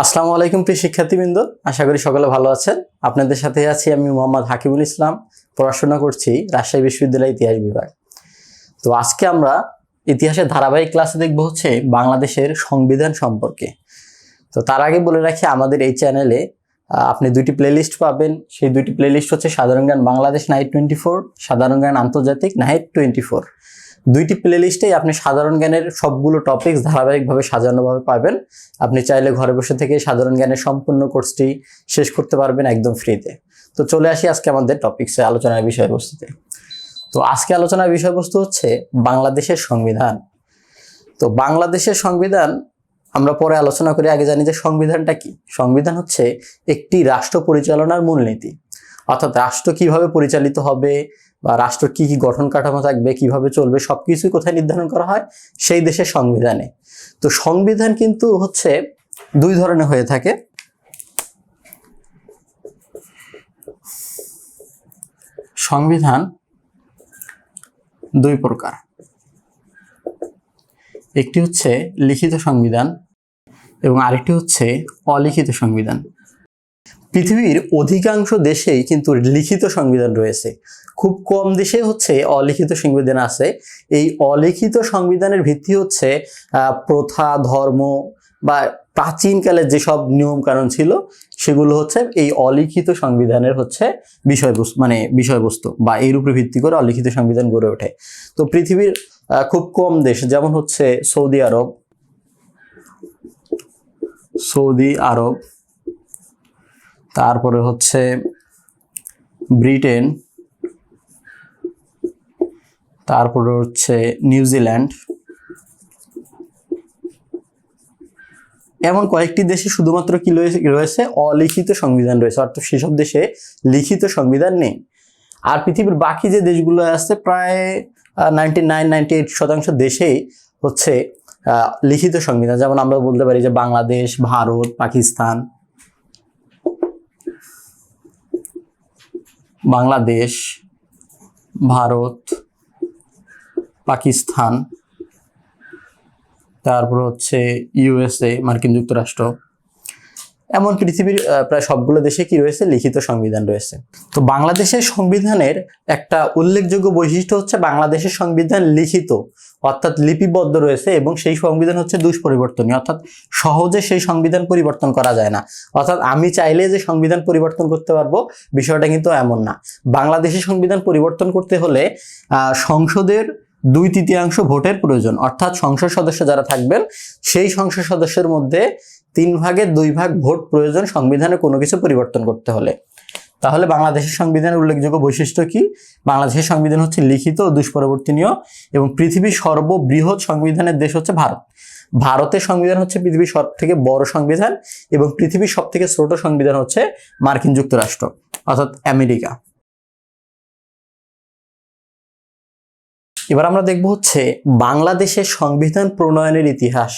আসসালামু আলাইকুম প্রিয় শিক্ষার্থীবৃন্দ। আশা করি সকলে ভালো আছেন। আপনাদের সাথে আছি আমি মোহাম্মদ হাকিবুল ইসলাম। পড়াশোনা করছি রাজশাহী বিশ্ববিদ্যালয় ইতিহাস বিভাগ। তো আজকে আমরা ইতিহাসের ধারাবাহিক ক্লাসে দেখব হচ্ছে বাংলাদেশের সংবিধান সম্পর্কে। তো তার আগে বলে রাখি, আমাদের এই চ্যানেলে আপনি দুইটি প্লেলিস্ট পাবেন। সেই দুইটি প্লেলিস্ট হচ্ছে সাধারণ জ্ঞান বাংলাদেশ নাইট টোয়েন্টি ফোর, সাধারণ জ্ঞান আন্তর্জাতিক নাইট টোয়েন্টি ফোর। দুইটি প্লেলিস্টেই আপনি সাধারণ জ্ঞানের সবগুলো টপিকস ধারাবাহিকভাবে সাজানোভাবে পাবেন। আপনি চাইলে ঘরে বসে থেকে সাধারণ জ্ঞানের সম্পূর্ণ কোর্সটি শেষ করতে পারবেন একদম ফ্রিতে তো চলে আসি আজকে আমাদের টপিক্সে আলোচনার বিষয়বস্তুতে। তো আজকে আলোচনার বিষয়বস্তু হচ্ছে বাংলাদেশের সংবিধান। তো বাংলাদেশের সংবিধান, আমরা পরে আলোচনা করে আগে জানি যে সংবিধানটা কি। সংবিধান হচ্ছে একটি রাষ্ট্র পরিচালনার মূলনীতি। অর্থাৎ রাষ্ট্র কীভাবে পরিচালিত হবে বা রাষ্ট্র কি কি গঠন কাঠামো থাকবে, কীভাবে চলবে, সবকিছুই কোথায় নির্ধারণ করা হয়? সেই দেশের সংবিধানে। তো সংবিধান কিন্তু হচ্ছে দুই ধরনের হয়ে থাকে। সংবিধান দুই প্রকার। একটি হচ্ছে লিখিত সংবিধান এবং আরেকটি হচ্ছে অলিখিত সংবিধান। পৃথিবীর অধিকাংশ দেশেই কিন্তু লিখিত সংবিধান রয়েছে। খুব কম দেশে হচ্ছে অলিখিত সংবিধান আছে। এই অলিখিত সংবিধানের ভিত্তি হচ্ছে প্রথা, ধর্ম বা প্রাচীনকালের যেসব নিয়ম কানুন ছিল, সেগুলো হচ্ছে এই অলিখিত সংবিধানের হচ্ছে বিষয়বস্তু মানে বিষয়বস্তু বা এর উপরে ভিত্তি করে অলিখিত সংবিধান গড়ে ওঠে। তো পৃথিবীর খুব কম দেশ, যেমন হচ্ছে সৌদি আরব সৌদি আরব তারপরে হচ্ছে ব্রিটেন, তারপরে হচ্ছে নিউজিল্যান্ড এমন কয়েকটি দেশে শুধুমাত্র কি রয়েছে অলিখিত সংবিধান রয়েছে, অর্থাৎ সেসব দেশে লিখিত সংবিধান নেই। আর পৃথিবীর বাকি যে দেশগুলো আছে, প্রায় নাইনটি নাইন নাইনটি এইট শতাংশ দেশেই হচ্ছে লিখিত সংবিধান। যেমন আমরা বলতে পারি যে বাংলাদেশ, ভারত, পাকিস্তান বাংলাদেশ ভারত পাকিস্তান তারপর হচ্ছে ইউএসএ মার্কিন যুক্তরাষ্ট্র। এমন পৃথিবীর প্রায় সবগুলো দেশে কি রয়েছে? লিখিত সংবিধান রয়েছে। তো বাংলাদেশের সংবিধানের একটা উল্লেখযোগ্য বৈশিষ্ট্য হচ্ছে বাংলাদেশের সংবিধান লিখিত, অর্থাৎ লিপিবদ্ধ রয়েছে এবং সেই সংবিধান হচ্ছে দুষ্পরিবর্তনীয়, অর্থাৎ সহজে সেই সংবিধান পরিবর্তন করা যায় না। অর্থাৎ আমি চাইলে যে সংবিধান পরিবর্তন করতে পারব, বিষয়টা কিন্তু এমন না। বাংলাদেশের সংবিধান পরিবর্তন করতে হলে সংসদের দুই তৃতীয়াংশ ভোটের প্রয়োজন, অর্থাৎ সংসদ সদস্য যারা থাকবেন, সেই সংসদ সদস্যের মধ্যে তিন ভাগের দুই ভাগ ভোট প্রয়োজন সংবিধানে কোনো কিছু পরিবর্তন করতে হলে। তাহলে বাংলাদেশের সংবিধানের উল্লেখযোগ্য বৈশিষ্ট্য কি? বাংলাদেশের সংবিধান হচ্ছে লিখিত ও দুষ্পরিবর্তনীয় এবং পৃথিবীর সর্ববৃহৎ সংবিধানের দেশ হচ্ছে ভারত। ভারতের সংবিধান হচ্ছে পৃথিবীর সব থেকে বড় সংবিধান এবং পৃথিবীর সব থেকে ছোট সংবিধান হচ্ছে মার্কিন যুক্তরাষ্ট্র, অর্থাৎ আমেরিকা। এবার আমরা দেখব হচ্ছে বাংলাদেশের সংবিধান প্রণয়নের ইতিহাস,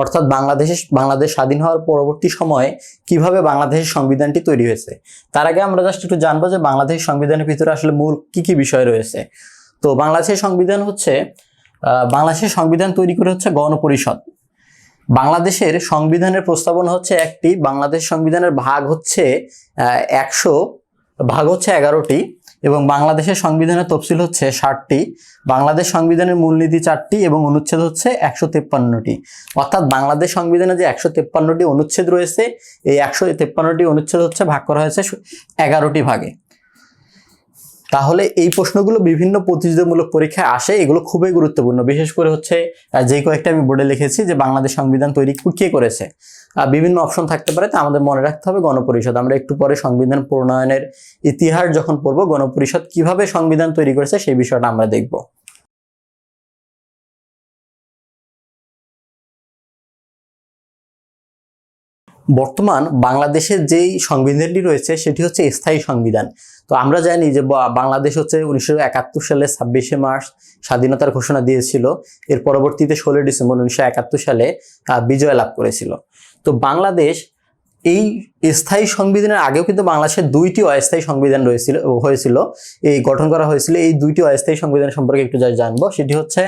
অর্থাৎ বাংলাদেশের বাংলাদেশ স্বাধীন হওয়ার পরবর্তী সময়ে কীভাবে বাংলাদেশের সংবিধানটি তৈরি হয়েছে। তার আগে আমরা জাস্ট একটু জানব যে বাংলাদেশের সংবিধানের ভিতরে আসলে মূল কি কি বিষয় রয়েছে। তো বাংলাদেশের সংবিধান হচ্ছে বাংলাদেশের সংবিধান তৈরি করে হচ্ছে গণপরিষদ। বাংলাদেশের সংবিধানের প্রস্তাবনা হচ্ছে একটি, বাংলাদেশ সংবিধানের ভাগ হচ্ছে একশো, ভাগ হচ্ছে এগারোটি। এবং বাংলাদেশের সংবিধানের তফসিল হচ্ছে ষাটটি, বাংলাদেশ সংবিধানের মূলনীতি চারটি এবং অনুচ্ছেদ হচ্ছে একশো তেপ্পান্নটি। অর্থাৎ বাংলাদেশ সংবিধানে যে একশো তেপ্পান্নটি অনুচ্ছেদ রয়েছে, এই একশো তেপ্পান্নটি অনুচ্ছেদ হচ্ছে ভাগ করা হয়েছে এগারোটি ভাগে। তাহলে এই প্রশ্নগুলো বিভিন্ন প্রতিযোগিতামূলক পরীক্ষায় আসে, এগুলো খুবই গুরুত্বপূর্ণ। বিশেষ করে হচ্ছে যে কয়েকটা আমি বোর্ডে লিখেছি যে বাংলাদেশ সংবিধান তৈরি কে করেছে? বিভিন্ন অপশন থাকতে পারে, তা আমাদের মনে রাখতে হবে গণপরিষদ। আমরা একটু পরে সংবিধান প্রণয়নের ইতিহাস যখন পড়ব, গণপরিষদ কীভাবে সংবিধান তৈরি করেছে সেই বিষয়টা আমরা দেখব। বর্তমান বাংলাদেশের যেই সংবিধানটি রয়েছে, সেটি হচ্ছে স্থায়ী সংবিধান। তো আমরা জানি যে বাংলাদেশ হচ্ছে উনিশশো একাত্তর সালে ছাব্বিশে মার্চ স্বাধীনতার ঘোষণা দিয়েছিল। এর পরবর্তীতে ষোলোই ডিসেম্বর উনিশশো একাত্তর সালে বিজয় লাভ করেছিল। তো বাংলাদেশ এই স্থায়ী সংবিধানের আগেও কিন্তু বাংলাদেশের দুইটি অস্থায়ী সংবিধান রয়েছিল, হয়েছিল। এই গঠন করা হয়েছিল, এই দুইটি অস্থায়ী সংবিধান সম্পর্কে একটু যা জানব, সেটি হচ্ছে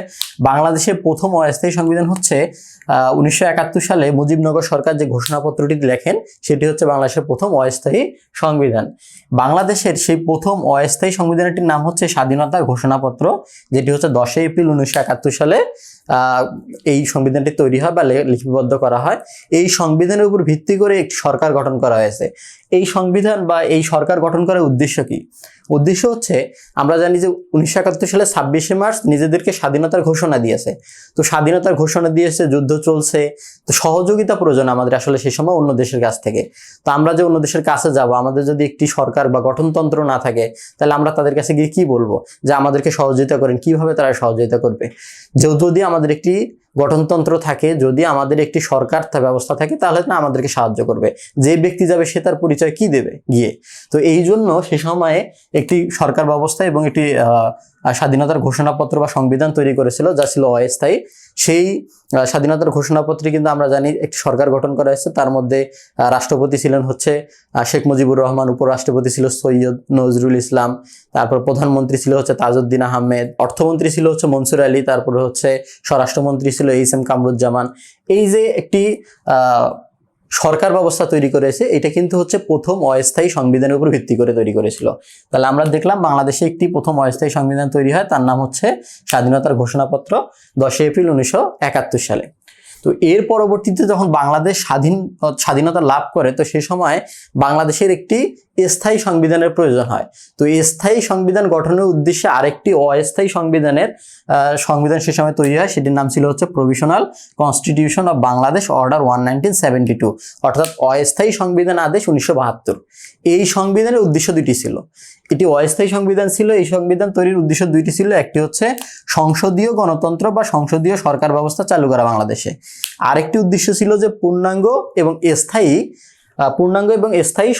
বাংলাদেশের প্রথম অস্থায়ী সংবিধান হচ্ছে উনিশশো একাত্তর সালে মুজিবনগর সরকার যে ঘোষণাপত্রটি লেখেন, সেটি হচ্ছে বাংলাদেশের প্রথম অস্থায়ী সংবিধান। বাংলাদেশের সেই প্রথম অস্থায়ী সংবিধানটির নাম হচ্ছে স্বাধীনতা ঘোষণাপত্র, যেটি হচ্ছে দশই এপ্রিল উনিশশো একাত্তর সালে এই সংবিধানটি তৈরি হয় বা লিপিবদ্ধ করা হয়। এই সংবিধানের উপর ভিত্তি করে একটি সরকার গঠন করা হয়েছে। এই সংবিধান বা এই সরকার গঠন করার উদ্দেশ্য কি? উদ্দেশ্য হচ্ছে, আমরা জানি যে উনিশশো একাত্তর সালে ছাব্বিশে মার্চ নিজেদেরকে স্বাধীনতার ঘোষণা দিয়েছে। তো স্বাধীনতার ঘোষণা দিয়েছে, যুদ্ধ চলছে, তো সহযোগিতা প্রয়োজন আমাদের আসলে সেই সময় অন্য দেশের কাছ থেকে। তো আমরা যে অন্য দেশের কাছে যাব, আমাদের যদি একটি সরকার বা গঠনতন্ত্র না থাকে, তাহলে আমরা তাদের কাছে গিয়ে কি বলব? যে আমাদেরকে সহযোগিতা করেন, কীভাবে তারা সহযোগিতা করবে? যদি আমাদের একটি গঠনতন্ত্র থাকে, যদি আমাদের একটি সরকার ব্যবস্থা থাকে, তাহলে না আমাদেরকে সাহায্য করবে। যে ব্যক্তি যাবে, সে তার পরিচয় কি দেবে গিয়ে? তো এই জন্য সে সময়ে একটি সরকার ব্যবস্থা এবং একটি স্বাধীনতার ঘোষণাপত্র বা সংবিধান তৈরি করেছিল, যা ছিল অস্থায়ী। সেই স্বাধীনতার ঘোষণাপত্রে কিন্তু আমরা জানি একটি সরকার গঠন করা হয়েছে। তার মধ্যে রাষ্ট্রপতি ছিলেন হচ্ছে শেখ মুজিবুর রহমান, উপরাষ্ট্রপতি ছিল সৈয়দ নজরুল ইসলাম, তারপর প্রধানমন্ত্রী ছিল হচ্ছে তাজউদ্দিন আহমেদ, অর্থমন্ত্রী ছিল হচ্ছে মনসুর আলী, তারপরে হচ্ছে স্বরাষ্ট্রমন্ত্রী ছিল এইস এম কামরুজ্জামান। এই যে একটি সরকার ব্যবস্থা তৈরি করেছে, এটা কিন্তু হচ্ছে প্রথম অস্থায়ী সংবিধানের উপর ভিত্তি করে তৈরি করেছিল। তাহলে আমরা দেখলাম বাংলাদেশে একটি প্রথম অস্থায়ী সংবিধান তৈরি হয়, তার নাম হচ্ছে স্বাধীনতার ঘোষণাপত্র, দশই এপ্রিল উনিশশো একাত্তর সালে। তো এর পরবর্তীতে যখন বাংলাদেশ স্বাধীন, স্বাধীনতা লাভ করে, তো সে সময় বাংলাদেশের একটি স্থায়ী সংবিধানের প্রয়োজন হয়। তো স্থায়ী সংবিধান গঠনের উদ্দেশ্যে আরেকটি অস্থায়ী সংবিধানের সংবিধান সে সময় তৈরি হয়। সেটির নাম ছিল হচ্ছে provisional constitution of Bangladesh order one nineteen seventy two অর্থাৎ অস্থায়ী সংবিধান আদেশ উনিশশো বাহাত্তর। এই সংবিধানের উদ্দেশ্য দুটি ছিল। এটি অস্থায়ী সংবিধান ছিল। এই সংবিধান তৈরির উদ্দেশ্য দুইটি ছিল। একটি হচ্ছে সংসদীয় গণতন্ত্র বা সংসদীয় সরকার ব্যবস্থা চালু করা বাংলাদেশে। আরেকটি উদ্দেশ্য ছিল যে পূর্ণাঙ্গ এবং স্থায়ী পূর্ণাঙ্গ এবং স্থায়ী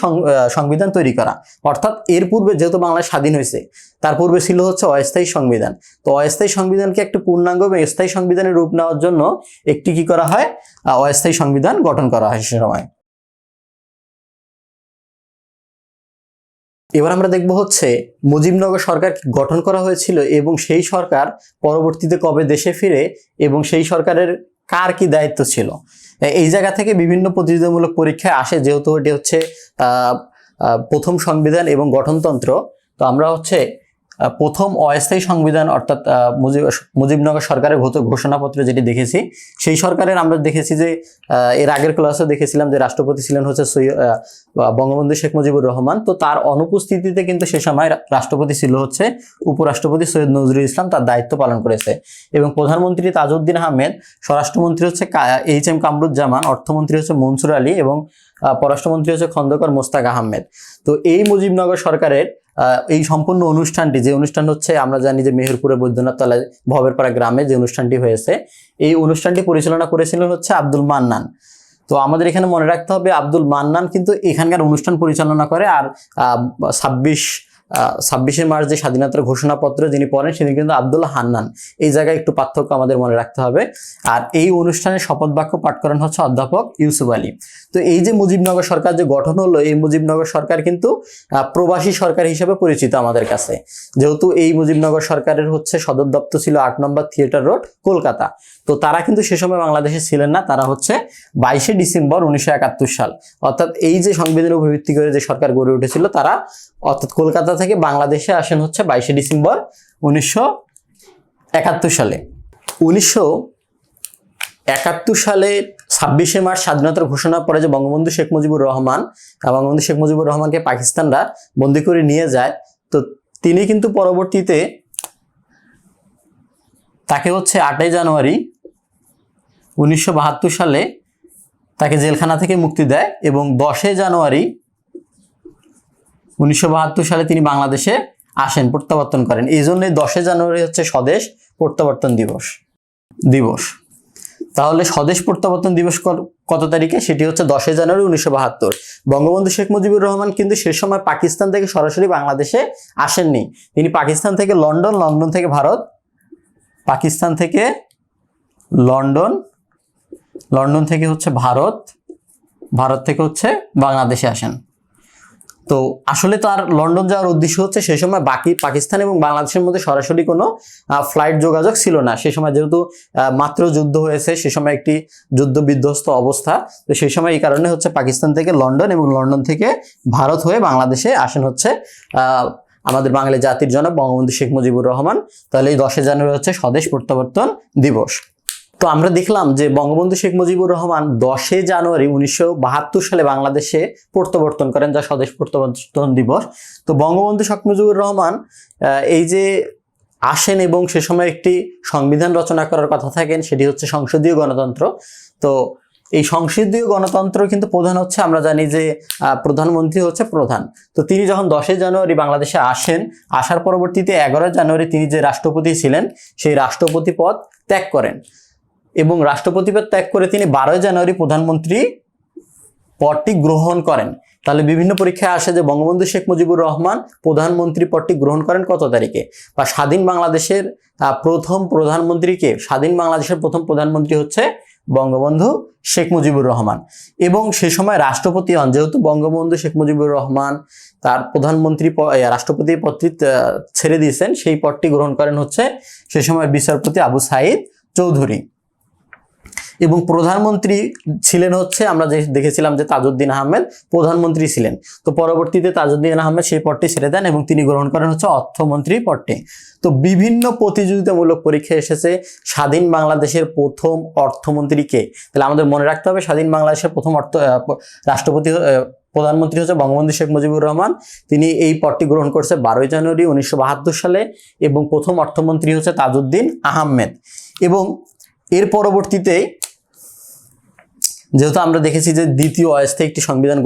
সংবিধান তৈরি করা। অর্থাৎ এর পূর্বে যেহেতু বাংলা স্বাধীন হয়েছে, তার পূর্বে ছিল হচ্ছে অস্থায়ী সংবিধান। তো অস্থায়ী সংবিধানকে একটি পূর্ণাঙ্গ এবং স্থায়ী সংবিধানের রূপ নেওয়ার জন্য একটি কি করা হয়? অস্থায়ী সংবিধান গঠন করা হয় সে সময়। এবার আমরা দেখব হচ্ছে মুজিবনগর সরকার গঠন করা হয়েছিল এবং সেই সরকার পরবর্তীতে কবে দেশে ফিরে এবং সেই সরকারের কার কি দায়িত্ব ছিল? এই জায়গা থেকে বিভিন্ন প্রতিযোগিতামূলক পরীক্ষায় আসে, যেহেতু এটি হচ্ছে প্রথম সংবিধান এবং গঠনতন্ত্র। তো আমরা হচ্ছে প্রথম অস্থায়ী সংবিধান অর্থাৎ মুজিবনগর সরকারের ঘোষ- ঘোষণাপত্রে যেটি দেখেছি, সেই সরকারের আমরা দেখেছি যে এর আগের ক্লাসে দেখেছিলাম যে রাষ্ট্রপতি ছিলেন হচ্ছে বঙ্গবন্ধু শেখ মুজিবুর রহমান। তো তার অনুপস্থিতিতে কিন্তু সে সময় রাষ্ট্রপতি ছিল হচ্ছে উপরাষ্ট্রপতি সৈয়দ নজরুল ইসলাম, তার দায়িত্ব পালন করেছে। এবং প্রধানমন্ত্রী তাজউদ্দিন আহমেদ, স্বরাষ্ট্রমন্ত্রী হচ্ছে এইচ এম কামরুজ্জামান, অর্থমন্ত্রী হচ্ছে মনসুর আলী এবং পররাষ্ট্রমন্ত্রী হচ্ছে খন্দকার মোস্তাক আহমেদ। তো এই মুজিবনগর সরকারের এই সম্পূর্ণ অনুষ্ঠানটি, যে অনুষ্ঠান হচ্ছে, আমরা জানি যে মেহেরপুরে বৈদ্যনাথ তলায় ভবেরপাড়া গ্রামে যে অনুষ্ঠানটি হয়েছে, এই অনুষ্ঠানটি পরিচালনা করেছিলেন হচ্ছে আব্দুল মান্নান। তো আমাদের এখানে মনে রাখতে হবে, আব্দুল মান্নান কিন্তু এখানকার অনুষ্ঠান পরিচালনা করে, আর ছাব্বিশ ছাব্বিশে মার্চ যে স্বাধীনতার ঘোষণাপত্র যিনি পড়েন তিনি কিন্তু আব্দুল হান্নান। এই জায়গায় একটু পার্থক্য আমাদের মনে রাখতে হবে। আর এই অনুষ্ঠানে শপথ বাক্য পাঠ করেন হচ্ছে অধ্যাপক ইউসুফ আলী। তো এই যে মুজিবনগর সরকার যে গঠন হলো, এই মুজিবনগর সরকার কিন্তু প্রবাসী সরকার হিসেবে পরিচিত আমাদের কাছে। যেহেতু এই মুজিবনগর সরকারের হচ্ছে সদর দপ্তর ছিল আট নম্বর থিয়েটার রোড, কলকাতা। তো তারা কিন্তু সে সময় বাংলাদেশে ছিলেন না, তারা হচ্ছে বাইশে ডিসেম্বর উনিশশো একাত্তর সাল। অর্থাৎ এই যে সংবিধানের উপর ভিত্তি করে যে সরকার গড়ে উঠেছিল, তারা অর্থাৎ কলকাতা থেকে বাংলাদেশে আসেন হচ্ছে বাইশে ডিসেম্বর উনিশশো একাত্তর সালে। উনিশশো একাত্তর সালে ছাব্বিশে মার্চ স্বাধীনতার ঘোষণার পরে যে বঙ্গবন্ধু শেখ মুজিবুর রহমান বঙ্গবন্ধু শেখ মুজিবুর রহমানকে পাকিস্তানরা বন্দি করে নিয়ে যায়, তো তিনি কিন্তু পরবর্তীতে তাকে হচ্ছে আটই জানুয়ারি উনিশশো বাহাত্তর সালে তাকে জেলখানা থেকে মুক্তি দেয় এবং দশই জানুয়ারি উনিশশো বাহাত্তর সালে তিনি বাংলাদেশে আসেন, প্রত্যাবর্তন করেন। এই জন্য দশই জানুয়ারি হচ্ছে স্বদেশ প্রত্যাবর্তন দিবস। দিবস। তাহলে স্বদেশ প্রত্যাবর্তন দিবস কত- তারিখে? সেটি হচ্ছে দশই জানুয়ারি উনিশশো বাহাত্তর। বঙ্গবন্ধু শেখ মুজিবুর রহমান কিন্তু সে সময় পাকিস্তান থেকে সরাসরি বাংলাদেশে আসেননি। তিনি পাকিস্তান থেকে লন্ডন লন্ডন থেকে ভারত, পাকিস্তান থেকে লন্ডন লন্ডন থেকে হচ্ছে ভারত ভারত থেকে হচ্ছে বাংলাদেশে আসেন। তো আসলে তার লন্ডন যাওয়ার উদ্দেশ্য হচ্ছে সেই সময় বাকি পাকিস্তান এবং বাংলাদেশের মধ্যে সরাসরি কোনো ফ্লাইট যোগাযোগ ছিল না। সেই সময় যেহেতু মাত্র যুদ্ধ হয়েছে, সে সময় একটি যুদ্ধ বিধ্বস্ত অবস্থা। তো সেই সময় এই কারণে হচ্ছে পাকিস্তান থেকে লন্ডন এবং লন্ডন থেকে ভারত হয়ে বাংলাদেশে আসেন হচ্ছে আমাদের বাঙালি জাতির জনক বঙ্গবন্ধু শেখ মুজিবুর রহমান। তাহলে এই দশই জানুয়ারি হচ্ছে স্বদেশ প্রত্যাবর্তন দিবস। তো আমরা দেখলাম যে বঙ্গবন্ধু শেখ মুজিবুর রহমান দশই জানুয়ারি উনিশশো বাহাত্তর সালে বাংলাদেশে প্রত্যাবর্তন করেন, যা স্বদেশ প্রত্যাবর্তন দিবস। তো বঙ্গবন্ধু শেখ মুজিবুর রহমান এই যে আসেন এবং সে সময় একটি সংবিধান রচনা করার কথা থাকেন, সেটি হচ্ছে সংসদীয় গণতন্ত্র। তো এই সংসদীয় গণতন্ত্র কিন্তু প্রধান হচ্ছে, আমরা জানি যে প্রধানমন্ত্রী হচ্ছে প্রধান। তো তিনি যখন দশই জানুয়ারি বাংলাদেশে আসেন, আসার পরবর্তীতে এগারো জানুয়ারি তিনি যে রাষ্ট্রপতি ছিলেন, সেই রাষ্ট্রপতি পদ ত্যাগ করেন। এবং রাষ্ট্রপতি পদ ত্যাগ করে তিনি বারোই জানুয়ারি প্রধানমন্ত্রী পদটি গ্রহণ করেন। তাহলে বিভিন্ন পরীক্ষায় আসে যে বঙ্গবন্ধু শেখ মুজিবুর রহমান প্রধানমন্ত্রী পদটি গ্রহণ করেন কত তারিখে? বা স্বাধীন বাংলাদেশের প্রথম প্রধানমন্ত্রীকে, স্বাধীন বাংলাদেশের প্রথম প্রধানমন্ত্রী হচ্ছে বঙ্গবন্ধু শেখ মুজিবুর রহমান। এবং সে সময় রাষ্ট্রপতি হন, যেহেতু বঙ্গবন্ধু শেখ মুজিবুর রহমান তার প্রধানমন্ত্রী রাষ্ট্রপতি পদটি ছেড়ে দিয়েছেন, সেই পদটি গ্রহণ করেন হচ্ছে সে সময় বিচারপতি আবু সাইদ চৌধুরী। এবং প্রধানমন্ত্রী ছিলেন হচ্ছে, আমরা যে দেখেছিলাম যে তাজউদ্দিন আহমেদ প্রধানমন্ত্রী ছিলেন। তো পরবর্তীতে তাজউদ্দিন আহমেদ সেই পদটি ছেড়ে দেন এবং তিনি গ্রহণ করেন হচ্ছে অর্থমন্ত্রী পদটি। তো বিভিন্ন প্রতিযোগিতামূলক পরীক্ষা এসেছে, স্বাধীন বাংলাদেশের প্রথম অর্থমন্ত্রীকে তাহলে আমাদের মনে রাখতে হবে, স্বাধীন বাংলাদেশের প্রথম অর্থ রাষ্ট্রপতি প্রধানমন্ত্রী হচ্ছে বঙ্গবন্ধু শেখ মুজিবুর রহমান। তিনি এই পদটি গ্রহণ করছে বারোই জানুয়ারি উনিশশো বাহাত্তর সালে এবং প্রথম অর্থমন্ত্রী হচ্ছে তাজউদ্দিন আহমেদ। এবং এর পরবর্তীতে যেহেতু আমরা দেখেছি যে দ্বিতীয় অস্থায়ী একটি সংবিধান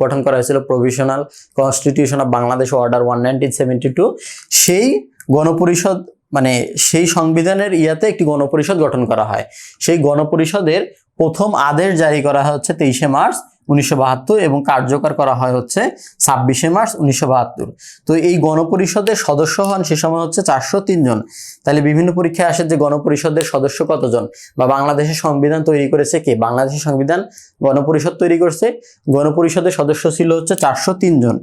গঠন করা হয়েছিল provisional constitution of Bangladesh order one nineteen seventy two সেই গণপরিষদ মানে সেই সংবিধানের ইয়াতে একটি গণপরিষদ গঠন করা হয়। সেই গণপরিষদের প্রথম আদেশ জারি করা হচ্ছে তেইশে মার্চ উনিশশো বাহাত্তর এবং কার্যকর করা হয় হচ্ছে ছাব্বিশে মার্চ উনিশশো বাহাত্তর। তো এই গণপরিষদের সদস্য হন সে সময় হচ্ছে চারশো জন। তাহলে বিভিন্ন পরীক্ষায় আসে যে গণপরিষদের সদস্য কতজন? বা বাংলাদেশের সংবিধান তৈরি করেছে কে? বাংলাদেশের সংবিধান গণপরিষদ তৈরি করছে। গণপরিষদের সদস্য ছিল হচ্ছে চারশো জন।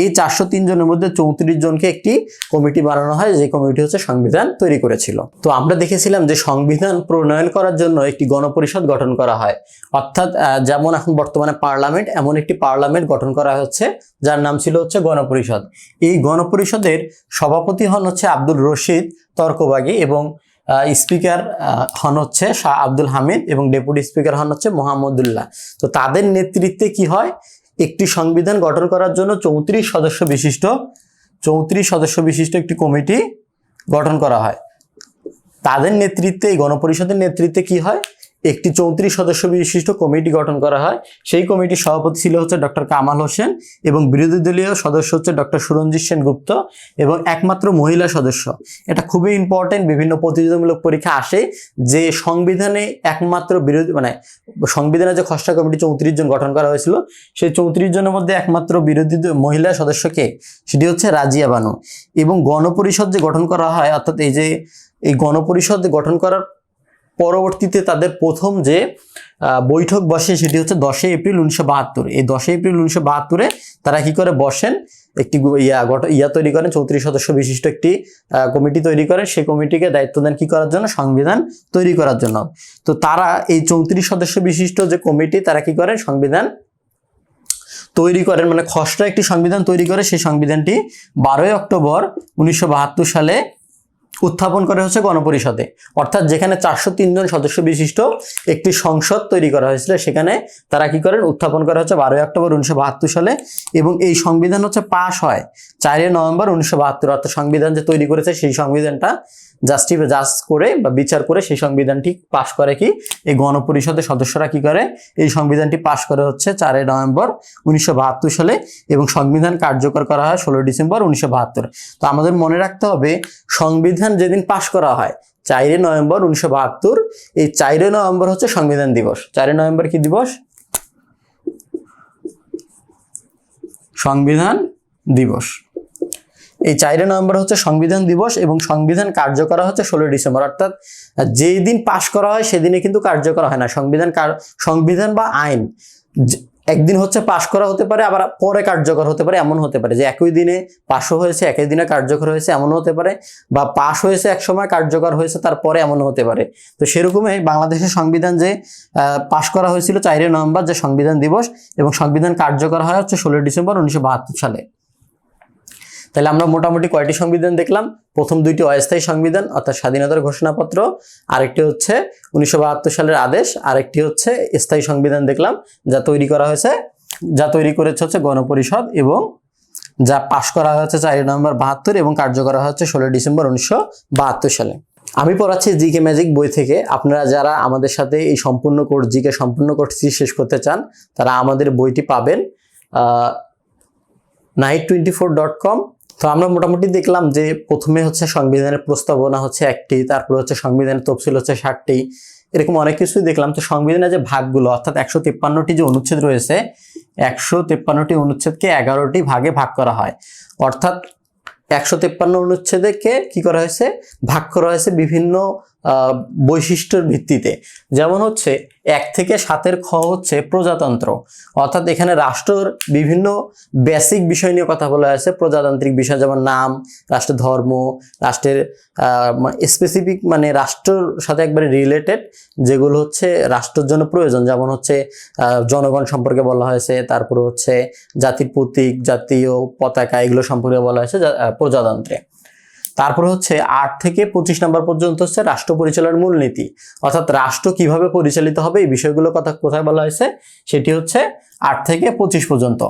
এই চারশো তিন জনের মধ্যে চৌত্রিশ জনকে একটি কমিটি বানানো হয়, যে কমিটি হচ্ছে সংবিধান তৈরি করেছিল। তো আমরা দেখেছিলাম যে সংবিধান প্রণয়ন করার জন্য একটি গণপরিষদ গঠন করা হয়। অর্থাৎ যেমন এখন বর্তমানে পার্লামেন্ট, এমন একটি পার্লামেন্ট গঠন করা হচ্ছে, যার নাম ছিল হচ্ছে গণপরিষদ। এই গণপরিষদের সভাপতি হন হচ্ছে আব্দুল রশিদ তর্কবাগী এবং স্পিকার হন হচ্ছে শাহ আব্দুল হামিদ এবং ডেপুটি স্পিকার হন হচ্ছে মোহাম্মদুল্লাহ। তো তাদের নেতৃত্বে কি হয়? একটি সংবিধান গঠন করার জন্য চৌত্রিশ সদস্য বিশিষ্ট, চৌত্রিশ সদস্য বিশিষ্ট একটি কমিটি গঠন করা হয়। তাদের নেতৃত্বে, এই গণপরিষদের নেতৃত্বে কি হয়? একটি চৌত্রিশ সদস্য বিশিষ্ট কমিটি গঠন করা হয়। সেই কমিটির সভাপতি ছিল হচ্ছে ডক্টর কামাল হোসেন এবং বিরোধী দলীয় সদস্য হচ্ছে ডক্টর সুরঞ্জিত সেনগুপ্ত এবং একমাত্র মহিলা সদস্য। এটা খুবই ইম্পর্টেন্ট বিভিন্ন প্রতিযোগিতামূলক পরীক্ষা আসে। যে সংবিধানে একমাত্র বিরোধী মানে সংবিধানে যে খসড়া কমিটি চৌত্রিশ জন গঠন করা হয়েছিল, সেই চৌত্রিশ জনের মধ্যে একমাত্র বিরোধী মহিলা সদস্যকে সেটি হচ্ছে রাজিয়া বানু। এবং গণপরিষদ যে গঠন করা হয়, অর্থাৎ এই যে, এই গণপরিষদ গঠন করার পরবর্তীতে তাদের প্রথম যে বৈঠক বসে সেটি হচ্ছে দশই এপ্রিল উনিশশো বাহাত্তর। এই দশই এপ্রিল উনিশশো বাহাত্তরে তারা কি করে বসেন? একটি ইয়া ইয়া তৈরি করেন, চৌত্রিশ সদস্য বিশিষ্ট একটি কমিটি তৈরি করেন। সেই কমিটিকে দায়িত্ব দেন কি করার জন্য? সংবিধান তৈরি করার জন্য। তো তারা এই চৌত্রিশ সদস্য বিশিষ্ট যে কমিটি, তারা কি করেন সংবিধান তৈরি করেন। মানে খসড়া একটি সংবিধান তৈরি করে, সেই সংবিধানটি বারোই অক্টোবর উনিশশো বাহাত্তর সালে উত্থাপন করা হয়েছে গণপরিষদে। অর্থাৎ যেখানে চারশো তিনজন সদস্য বিশিষ্ট একটি সংসদ তৈরি করা হয়েছিল, সেখানে তারা কি করেন? উত্থাপন করা হচ্ছে বারোই অক্টোবর উনিশশো বাহাত্তর সালে এবং এই সংবিধান হচ্ছে পাশ হয় চারই নভেম্বর উনিশশো বাহাত্তর। অর্থাৎ সংবিধান যে তৈরি করেছে, সেই সংবিধানটা জাস্টিফ জাজ করে বা বিচার করে সেই সংবিধানটি পাশ করে কি? এই গণপরিষদের সদস্যরা কি করে? এই সংবিধানটি পাশ করে হচ্ছে চারই নভেম্বর উনিশশো বাহাত্তর সালে এবং সংবিধান কার্যকর করা হয় ষোলোই ডিসেম্বর উনিশশো বাহাত্তর। তো আমাদের মনে রাখতে হবে, সংবিধান যেদিন পাশ করা হয়, চারই নভেম্বর উনিশশো বাহাত্তর, এই চারই নভেম্বর হচ্ছে সংবিধান দিবস। চারই নভেম্বর কি দিবস? সংবিধান দিবস। এই চারই নভেম্বর হচ্ছে সংবিধান দিবস এবং সংবিধান কার্যকর হচ্ছে ষোলোই ডিসেম্বর। অর্থাৎ যেই দিন পাশ করা হয় সেদিনে কিন্তু কার্যকর হয় না। সংবিধান সংবিধান বা আইন একদিন হচ্ছে পাশ করা হতে পারে, আবার পরে কার্যকর হতে পারে, এমন হতে পারে। যে একই দিনে পাশও হয়েছে, একই দিনে কার্যকর হয়েছে এমন হতে পারে, বা পাশ হয়েছে এক সময়, কার্যকর হয়েছে, তারপরে এমন হতে পারে। তো সেরকমই বাংলাদেশের সংবিধান যে পাশ করা হয়েছিল চারই নভেম্বর, যে সংবিধান দিবস এবং সংবিধান কার্যকর হয় হচ্ছে ষোলোই ডিসেম্বর উনিশশো বাহাত্তর সালে। তাহলে আমরা মোটামুটি কয়টি সংবিধান দেখলাম? প্রথম দুইটি অস্থায়ী সংবিধান, অর্থাৎ স্বাধীনতার ঘোষণাপত্র, আরেকটি হচ্ছে উনিশশো বাহাত্তর সালের আদেশ, আরেকটি হচ্ছে স্থায়ী সংবিধান দেখলাম, যা তৈরি করা হয়েছে, যা তৈরি করেছে হচ্ছে গণপরিষদ এবং যা পাশ করা হয়েছে চারই নভেম্বর বাহাত্তর এবং কার্যকর করা হচ্ছে ষোলোই ডিসেম্বর উনিশশো বাহাত্তর সালে। আমি পড়াচ্ছি জিকে ম্যাজিক বই থেকে, আপনারা যারা আমাদের সাথে এই সম্পূর্ণ কোর্স, জিকে সম্পূর্ণ কোর্সটি শেষ করতে চান, তারা আমাদের বইটি পাবেন night twenty four dot com তো আমরা মোটামুটি দেখলাম যে প্রথমে হচ্ছে সংবিধানের প্রস্তাবনা হচ্ছে একটি, তারপরে হচ্ছে সংবিধানের তফসিল হচ্ছে ষাটটি। এরকম অনেক কিছুই দেখলাম। তো সংবিধানের যে ভাগগুলো, অর্থাৎ একশো তিপ্পান্নটি যে অনুচ্ছেদ রয়েছে, একশো তিপ্পান্নটি অনুচ্ছেদকে এগারোটি ভাগে ভাগ করা হয়। অর্থাৎ একশো তিপ্পান্ন অনুচ্ছেদকে কি করা হয়েছে? ভাগ করা হয়েছে বিভিন্ন বৈশিষ্ট্যের ভিত্তিতে। যেমন হচ্ছে, এক থেকে সাতের খ হচ্ছে প্রজাতন্ত্র। অর্থাৎ এখানে রাষ্ট্রর বিভিন্ন বেসিক বিষয় নিয়ে কথা বলা হয়েছে। প্রজাতান্ত্রিক বিষয় যেমন নাম, রাষ্ট্রের ধর্ম, রাষ্ট্রের স্পেসিফিক মানে রাষ্ট্রর সাথে একবারে রিলেটেড যেগুলো হচ্ছে রাষ্ট্রের জন্য প্রয়োজন। যেমন হচ্ছে জনগণ সম্পর্কে বলা হয়েছে, তারপরে হচ্ছে জাতির প্রতীক, জাতীয় পতাকা এগুলো সম্পর্কে বলা হয়েছে প্রজাতন্ত্রে। তারপর হচ্ছে আট থেকে পঁচিশ নম্বর পর্যন্ত হচ্ছে রাষ্ট্র পরিচালনার মূলনীতি। অর্থাৎ রাষ্ট্র কীভাবে পরিচালিত হবে, এই বিষয়গুলো কথা কোথায় বলা হয়েছে, সেটি হচ্ছে আট থেকে পঁচিশ পর্যন্ত।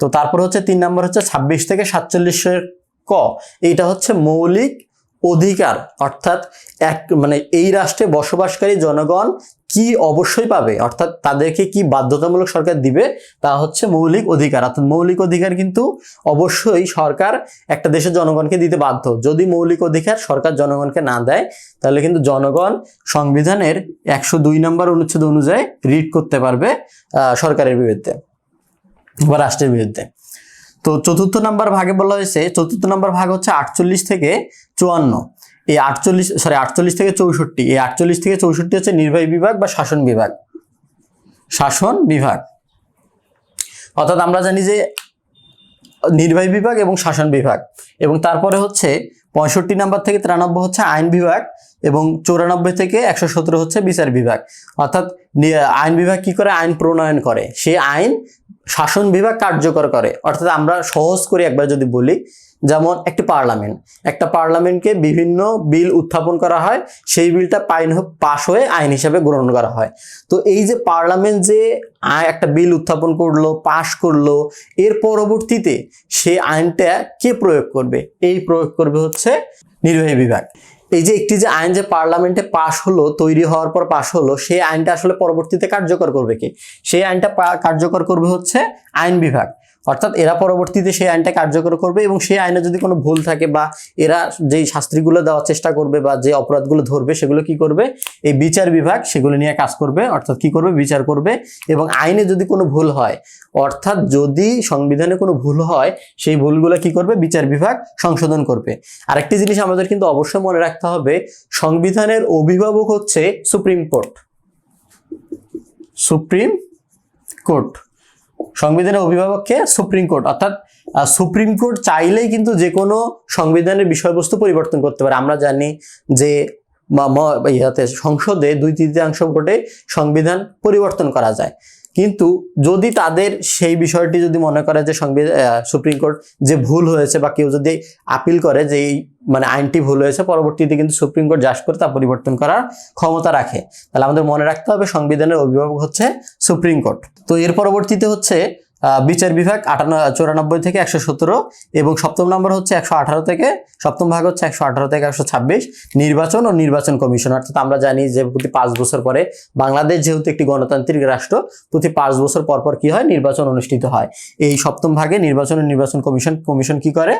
তো তারপর হচ্ছে তিন নম্বর হচ্ছে ছাব্বিশ থেকে সাতচল্লিশের ক। এইটা হচ্ছে মৌলিক অধিকার, অর্থাৎ এক মানে এই রাষ্ট্রে বসবাসকারী জনগণ কি অবশ্যই পাবে? অর্থাৎ তাদেরকে কি বাধ্যতামূলক সরকার দিবে? তা হচ্ছে মৌলিক অধিকার। অর্থাৎ মৌলিক অধিকার কিন্তু অবশ্যই সরকার একটা দেশের জনগণকে দিতে বাধ্য। যদি মৌলিক অধিকার সরকার জনগণকে না দেয়, তাহলে কিন্তু জনগণ সংবিধানের একশো দুই নম্বর অনুচ্ছেদ অনুযায়ী রিড করতে পারবে সরকারের বিরুদ্ধে বা রাষ্ট্রের বিরুদ্ধে। তো চতুর্থ নাম্বার ভাগে বলা হয়েছে, চতুর্থ নাম্বার ভাগ হচ্ছে আটচল্লিশ থেকে চুয়ান্ন। এই আটচল্লিশ সরি আটচল্লিশ থেকে চৌষট্টি। এই আটচল্লিশ থেকে চৌষট্টি হচ্ছে নির্বাহী বিভাগ বা শাসন বিভাগ। শাসন বিভাগ। অর্থাৎ আমরা জানি যে নির্বাহী বিভাগ এবং শাসন বিভাগ। এবং তারপরে হচ্ছে পঁয়ষট্টি নাম্বার থেকে তিরানব্বই হচ্ছে আইন বিভাগ এবং চৌরানব্বই থেকে একশো সতেরো হচ্ছে বিচার বিভাগ। অর্থাৎ আইন বিভাগ কি করে? আইন প্রণয়ন করে। সেই আইন শাসন বিভাগ কার্যকর করে। অর্থাৎ আমরা সহজ করে একবার যদি বলি, যেমন একটি পার্লামেন্ট। একটা পার্লামেন্টকে বিভিন্ন বিল উত্থাপন করা হয়, সেই বিলটা পাইন পাশ হয়ে আইন হিসাবে গ্রহণ করা হয়। তো এই যে পার্লামেন্ট যে একটা বিল উত্থাপন করল, পাশ করল, এর পরবর্তীতে সে আইনটা কে প্রয়োগ করবে? এই প্রয়োগ করবে হচ্ছে নির্বাহী বিভাগ। এই যে একটি যে আইন যে পার্লামেন্টে পাশ হলো, তৈরি হওয়ার পর পাশ হলো, সেই আইনটা আসলে পরবর্তীতে কার্যকর করবে কি? সেই আইনটা কার্যকর করবে হচ্ছে আইন বিভাগ। অর্থাৎ এরা পরবর্তীতে সেই আইনটা কার্যকর করবে এবং সেই আইনে যদি কোনো ভুল থাকে বা এরা যেই শাস্তিগুলো দেওয়ার চেষ্টা করবে বা যে অপরাধগুলো ধরবে সেগুলো কি করবে? এই বিচার বিভাগ সেগুলো নিয়ে কাজ করবে, অর্থাৎ কি করবে? বিচার করবে এবং আইনে যদি কোনো ভুল হয়, অর্থাৎ যদি সংবিধানে কোনো ভুল হয়, সেই ভুলগুলো কি করবে? বিচার বিভাগ সংশোধন করবে। আরেকটি জিনিস আমাদের কিন্তু অবশ্যই মনে রাখতে হবে, সংবিধানের অভিভাবক হচ্ছে সুপ্রিম কোর্ট। Supreme Court. সংবিধানের অভিভাবককে সুপ্রিম কোর্ট, অর্থাৎ সুপ্রিম কোর্ট চাইলেই কিন্তু যে কোনো সংবিধানের বিষয়বস্তু পরিবর্তন করতে পারে। আমরা জানি যে সংসদে দুই তৃতীয়াংশ ভোটে সংবিধান পরিবর্তন করা যায়। কিন্তু যদি তাদের সেই বিষয়টি যদি মনে করে যে সংবিধান সুপ্রিম কোর্ট যে ভুল হয়েছে বা কেউ যদি আপিল করে যে এই মানে আইনটি ভুল হয়েছে, পরবর্তীতে কিন্তু সুপ্রিম কোর্ট যাস করে তা পরিবর্তন করার ক্ষমতা রাখে। তাহলে আমাদের মনে রাখতে হবে সংবিধানের অভিভাবক হচ্ছে সুপ্রিম কোর্ট। তো এর পরবর্তীতে হচ্ছে বিচার বিভাগ আটান্ন, চৌরানব্বই থেকে একশো সতেরো এবং সপ্তম নম্বর হচ্ছে একশো আঠারো থেকে, সপ্তম ভাগ হচ্ছে একশো আঠারো থেকে একশো ছাব্বিশ নির্বাচন ও নির্বাচন কমিশন। অর্থাৎ আমরা জানি যে প্রতি পাঁচ বছর পরে বাংলাদেশ যেহেতু একটি গণতান্ত্রিক রাষ্ট্র, প্রতি পাঁচ বছর পর পর কি হয়? নির্বাচন অনুষ্ঠিত হয়। এই সপ্তম ভাগে নির্বাচন ও নির্বাচন কমিশন কমিশন কি করে?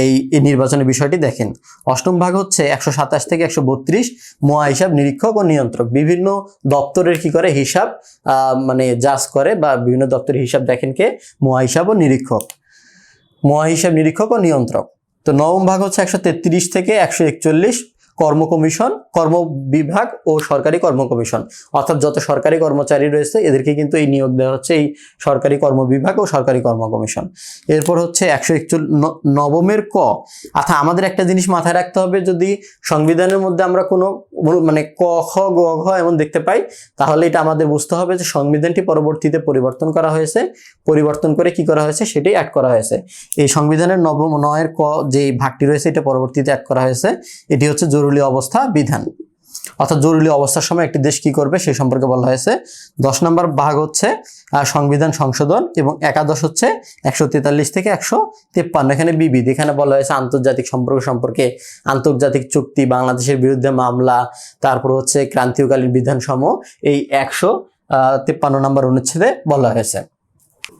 এই নির্বাচনের বিষয়টি দেখেন। অষ্টম ভাগ হচ্ছে একশো সাতাশ থেকে একশো বত্রিশ মোয়া হিসাব নিরীক্ষক ও নিয়ন্ত্রক। বিভিন্ন দপ্তরের কি করে হিসাব মানে জাজ করে বা বিভিন্ন দপ্তরের হিসাব দেখেন কে মহাহিসাব হিসাব ও নিরীক্ষক। মহাহিসাব হিসাব নিরীক্ষক ও নিয়ন্ত্রক। তো নবম ভাগ হচ্ছে একশো তেত্রিশ থেকে একশো একচল্লিশ। কর্ম কমিশন, কর্ম বিভাগ ও সরকারি কর্ম কমিশন। অর্থাৎ যত সরকারি কর্মচারী রয়েছে, এদেরকে কিন্তু এই নিয়োগ দেওয়া হচ্ছে এই সরকারি কর্ম বিভাগ ও সরকারি কর্ম কমিশন। এরপর হচ্ছে একশো একচল্লিশ নবমের ক। অর্থাৎ আমাদের একটা জিনিস মাথায় রাখতে হবে, যদি সংবিধানের মধ্যে আমরা কোনো মানে ক, খ, গ, ঘ এমন দেখতে পাই, তাহলে এটা আমাদের বুঝতে হবে যে সংবিধানটি পরবর্তীতে পরিবর্তন করা হয়েছে। পরিবর্তন করে কি করা হয়েছে, সেটাই অ্যাড করা হয়েছে। এই সংবিধানের নবম, নয়ের ক যে ভাগটি রয়েছে, এটা পরবর্তীতে অ্যাড করা হয়েছে। এটি হচ্ছে জরুরি অবস্থা বিধান। অর্থাৎ জরুরি অবস্থার সময় একটি দেশ কি করবে সেই সম্পর্কে বলা হয়েছে। দশ নম্বর ভাগ হচ্ছে সংবিধান সংশোধন এবং একাদশ হচ্ছে একশো তেতাল্লিশ থেকে একশো তেপ্পান্ন। এখানে বিবিধ, এখানে বলা হয়েছে আন্তর্জাতিক সম্পর্ক সম্পর্কে আন্তর্জাতিক চুক্তি, বাংলাদেশের বিরুদ্ধে মামলা, তারপর হচ্ছে ক্রান্তীয়কালীন বিধানসমূহ, এই একশো তেপ্পান্ন নম্বর অনুচ্ছেদে বলা হয়েছে।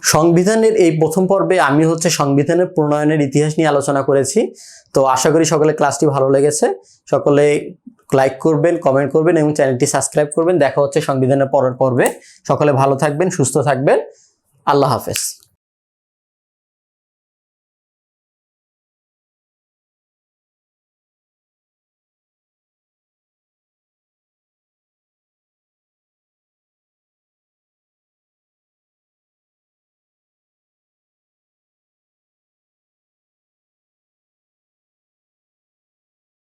সংবিধানের এই প্রথম পর্বে আমি হচ্ছে সংবিধানের প্রণয়নের ইতিহাস নিয়ে আলোচনা করেছি। তো আশা করি সকলে ক্লাসটি ভালো লেগেছে। সকলে লাইক করবেন, কমেন্ট করবেন এবং চ্যানেলটি সাবস্ক্রাইব করবেন। দেখা হচ্ছে সংবিধানের পরের পর্বে। সকলে ভালো থাকবেন, সুস্থ থাকবেন। আল্লাহ হাফেজ।